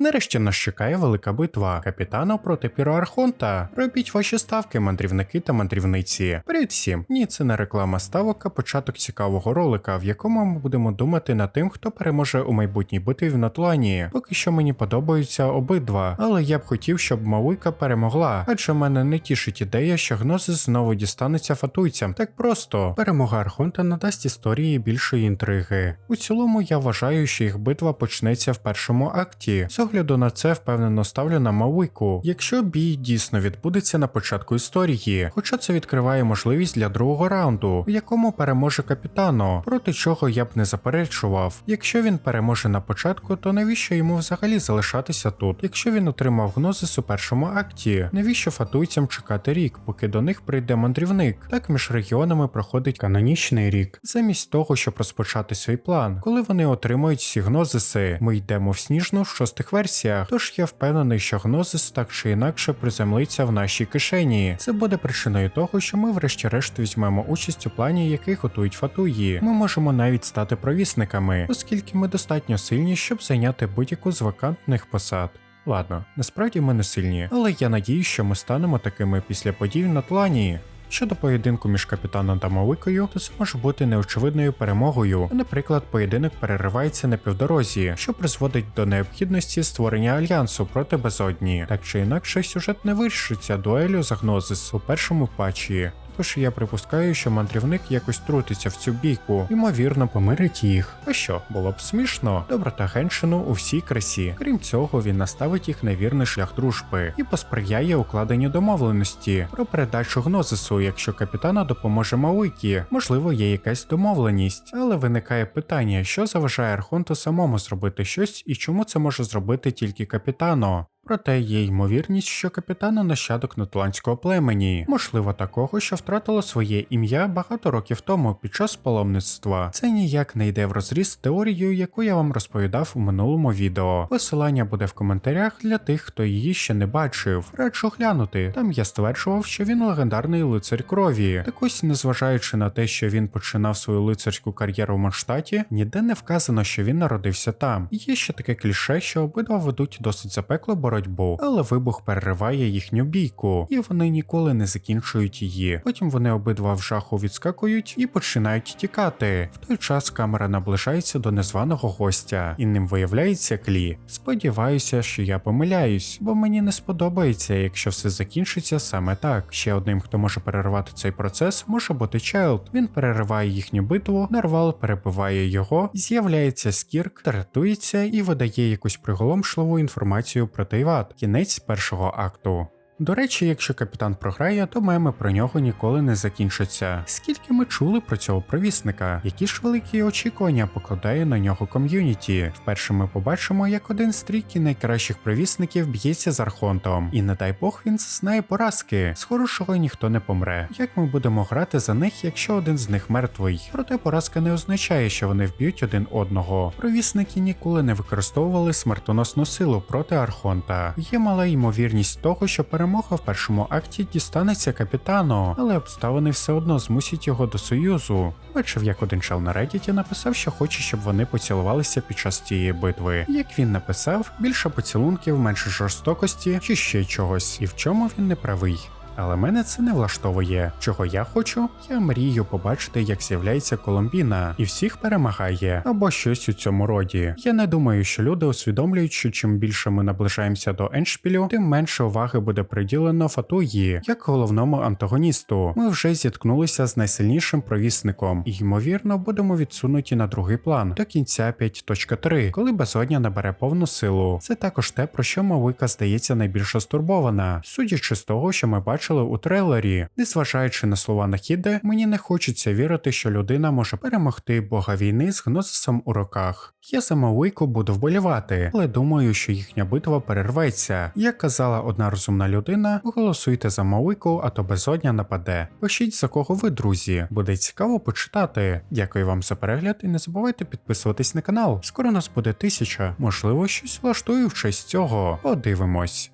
Нарешті нас чекає велика битва капітана проти піроархонта. Робіть ваші ставки, мандрівники та мандрівниці. Привіт всім! Ні, це не реклама ставок, а початок цікавого ролика, в якому ми будемо думати над тим, хто переможе у майбутній битві в Натлані. Поки що мені подобаються обидва, але я б хотів, щоб Мауйка перемогла, адже мене не тішить ідея, що гнозис знову дістанеться фатуйцям. Так просто перемога Архонта надасть історії більшої інтриги. У цілому я вважаю, що їх битва почнеться в першому акті. Огляду на це впевнено ставлю на Мауйку, якщо бій дійсно відбудеться на початку історії, хоча це відкриває можливість для другого раунду, в якому переможе капітано, проти чого я б не заперечував. Якщо він переможе на початку, то навіщо йому взагалі залишатися тут? Якщо він отримав гнозис у першому акті, навіщо фатуйцям чекати рік, поки до них прийде мандрівник? Так між регіонами проходить канонічний рік, замість того, щоб розпочати свій план. Коли вони отримують всі гнозиси, ми йдемо в сніжну в шостих версіях. Тож я впевнений, що гнозис так чи інакше приземлиться в нашій кишені. Це буде причиною того, що ми, врешті-решт, візьмемо участь у плані, який готують фатуї. Ми можемо навіть стати провісниками, оскільки ми достатньо сильні, щоб зайняти будь-яку з вакантних посад. Ладно, насправді ми не сильні, але я надію, що ми станемо такими після подій на тлані. Щодо поєдинку між капітаном та Маликою, то це може бути неочевидною перемогою. Наприклад, поєдинок переривається на півдорозі, що призводить до необхідності створення альянсу проти безодні. Так чи інакше, сюжет не вирішиться дуелю за гнозис у першому патчі. Також я припускаю, що мандрівник якось трутиться в цю бійку, ймовірно, помирить їх. А що, було б смішно? Доброта Геншину у всій красі. Крім цього, він наставить їх на вірний шлях дружби і посприяє укладенню домовленості про передачу гнозису, якщо капітана допоможе Мауйкі. Можливо, є якась домовленість, але виникає питання, що заважає Архонту самому зробити щось і чому це може зробити тільки капітано. Проте є ймовірність, що капітана нащадок нотландського племені, можливо, такого, що втратило своє ім'я багато років тому під час паломництва. Це ніяк не йде в розріз з теорією, яку я вам розповідав у минулому відео. Посилання буде в коментарях для тих, хто її ще не бачив. Раджу глянути. Там я стверджував, що він легендарний лицар крові. Так ось, незважаючи на те, що він починав свою лицарську кар'єру в Манштаті, ніде не вказано, що він народився там. Є ще таке кліше, що обидва ведуть досить запекло боротьбу боротьбу, але вибух перериває їхню бійку, і вони ніколи не закінчують її. Потім вони обидва в жаху відскакують і починають тікати. В той час камера наближається до незваного гостя, і ним виявляється клі. Сподіваюся, що я помиляюсь, бо мені не сподобається, якщо все закінчиться саме так. Ще одним, хто може перервати цей процес, може бути Чайлд. Він перериває їхню битву, нарвал перебиває його, з'являється скірк, рятується і видає якусь приголомшливу інформацію про Тайват. Кінець першого акту. До речі, якщо капітан програє, то меми про нього ніколи не закінчаться. Скільки ми чули про цього провісника, які ж великі очікування покладає на нього ком'юніті. Вперше ми побачимо, як один з трійки найкращих провісників б'ється з архонтом, і не дай Бог він зазнає поразки. З хорошого ніхто не помре. Як ми будемо грати за них, якщо один з них мертвий? Проте поразка не означає, що вони вб'ють один одного. Провісники ніколи не використовували смертоносну силу проти архонта. Є мала ймовірність того, що перемога перемога в першому акті дістанеться капітану, але обставини все одно змусять його до союзу. Бачив, як один чел на Reddit написав, що хоче, щоб вони поцілувалися під час цієї битви. Як він написав, більше поцілунків, менше жорстокості чи ще чогось, і в чому він не правий. Але мене це не влаштовує. Чого я хочу? Я мрію побачити, як з'являється Коломбіна, і всіх перемагає, або щось у цьому роді. Я не думаю, що люди усвідомлюють, що чим більше ми наближаємося до Еншпілю, тим менше уваги буде приділено Фатуї, як головному антагоністу. Ми вже зіткнулися з найсильнішим провісником, і ймовірно будемо відсунуті на другий план до кінця 5.3, коли безодня набере повну силу. Це також те, про що Мавика здається найбільш стурбована, судячи з того, що ми бачимо бачили у трейлері. Незважаючи на слова Нахіде, мені не хочеться вірити, що людина може перемогти бога війни з гнозисом у руках. Я за Мауйку буду вболівати, але думаю, що їхня битва перерветься. Як казала одна розумна людина, голосуйте за Мауйку, а то безодня нападе. Пишіть за кого ви, друзі, буде цікаво почитати. Дякую вам за перегляд і не забувайте підписуватись на канал. Скоро нас буде тисяча, можливо, щось влаштую в честь цього. Подивимось.